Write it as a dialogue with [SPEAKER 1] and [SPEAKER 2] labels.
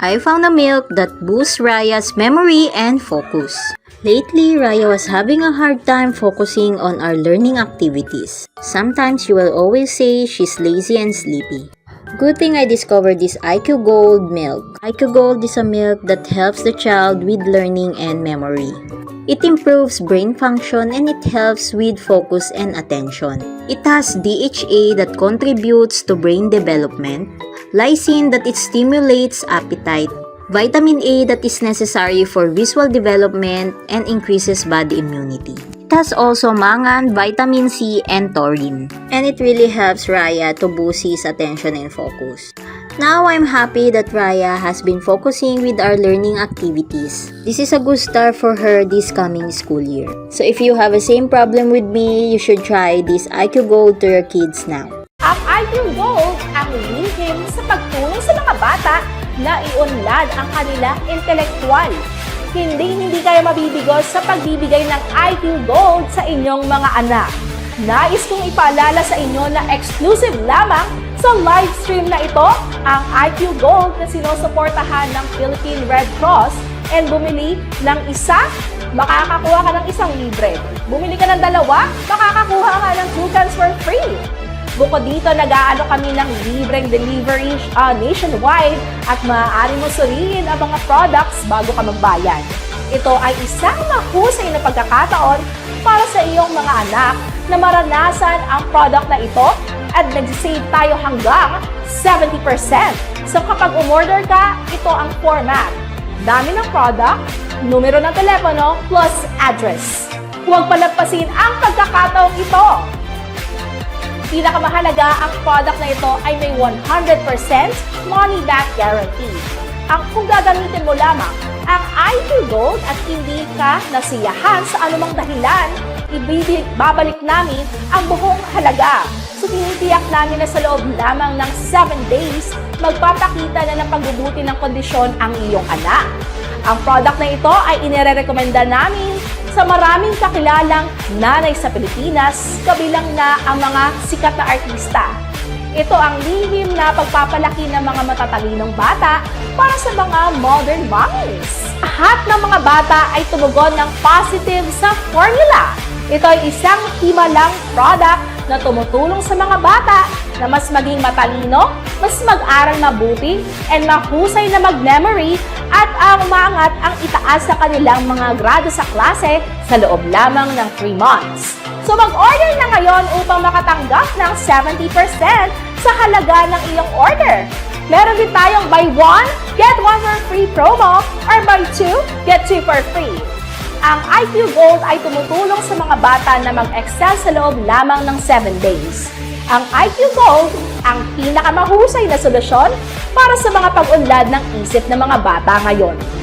[SPEAKER 1] I found a milk that boosts Raya's memory and focus. Lately, Raya was having a hard time focusing on our learning activities. Sometimes she will always say she's lazy and sleepy. Good thing I discovered this IQ Gold milk. IQ Gold is a milk that helps the child with learning and memory. It improves brain function and it helps with focus and attention. It has DHA that contributes to brain development, lysine that it stimulates appetite, vitamin A that is necessary for visual development and increases body immunity. Has also mangan, vitamin C, and taurine. And it really helps Raya to boost his attention and focus. Now I'm happy that Raya has been focusing with our learning activities. This is a good start for her this coming school year. So if you have the same problem with me, you should try this IQ Gold to your kids now.
[SPEAKER 2] Ang IQ Gold ang lihim sa pagtulong sa mga bata na iunlad ang kanilang intelektual. Hindi hindi kayo mabibigo sa pagbibigay ng IQ Gold sa inyong mga anak. Nais kong ipaalala sa inyo na exclusive lamang sa live stream na ito ang IQ Gold na sinusuportahan ng Philippine Red Cross and bumili ng isa, makakakuha ka ng isang libre. Bumili ka ng dalawa, makakakuha ka ng two cans for free. Bukod dito, nag-aano kami ng libreng delivery uh, nationwide at maaari mo suriin ang mga products bago ka magbayad. Ito ay isang mahusay na pagkakataon para sa iyong mga anak na maranasan ang product na ito at nag-save tayo hanggang 70%. So kapag umorder ka, ito ang format. Dami ng product, numero ng telepono, plus address. Huwag palagpasin ang pagkakataong ito pinakamahalaga, ang product na ito ay may 100% money back guarantee. Ang kung gagamitin mo lamang ang IQ Gold at hindi ka nasiyahan sa anumang dahilan, ibibig, babalik namin ang buong halaga. So tinitiyak namin na sa loob lamang ng 7 days, magpapakita na ng pagbubuti ng kondisyon ang iyong anak. Ang product na ito ay inirerekomenda namin sa maraming kakilalang nanay sa Pilipinas, kabilang na ang mga sikat na artista. Ito ang lihim na pagpapalaki ng mga matatalinong bata para sa mga modern mommies. Lahat ng mga bata ay tumugon ng positive sa formula. Ito ay isang himalang product na tumutulong sa mga bata na mas maging matalino, mas mag-aral mabuti, and mahusay na mag-memory at ang umangat ang itaas sa kanilang mga grado sa klase sa loob lamang ng 3 months. So mag-order na ngayon upang makatanggap ng 70% sa halaga ng iyong order. Meron din tayong buy one, get one for free promo or buy two, get two for free. Ang IQ Gold ay tumutulong sa mga bata na mag-excel sa loob lamang ng 7 days. Ang IQ Gold ang pinakamahusay na solusyon para sa mga pag-unlad ng isip ng mga bata ngayon.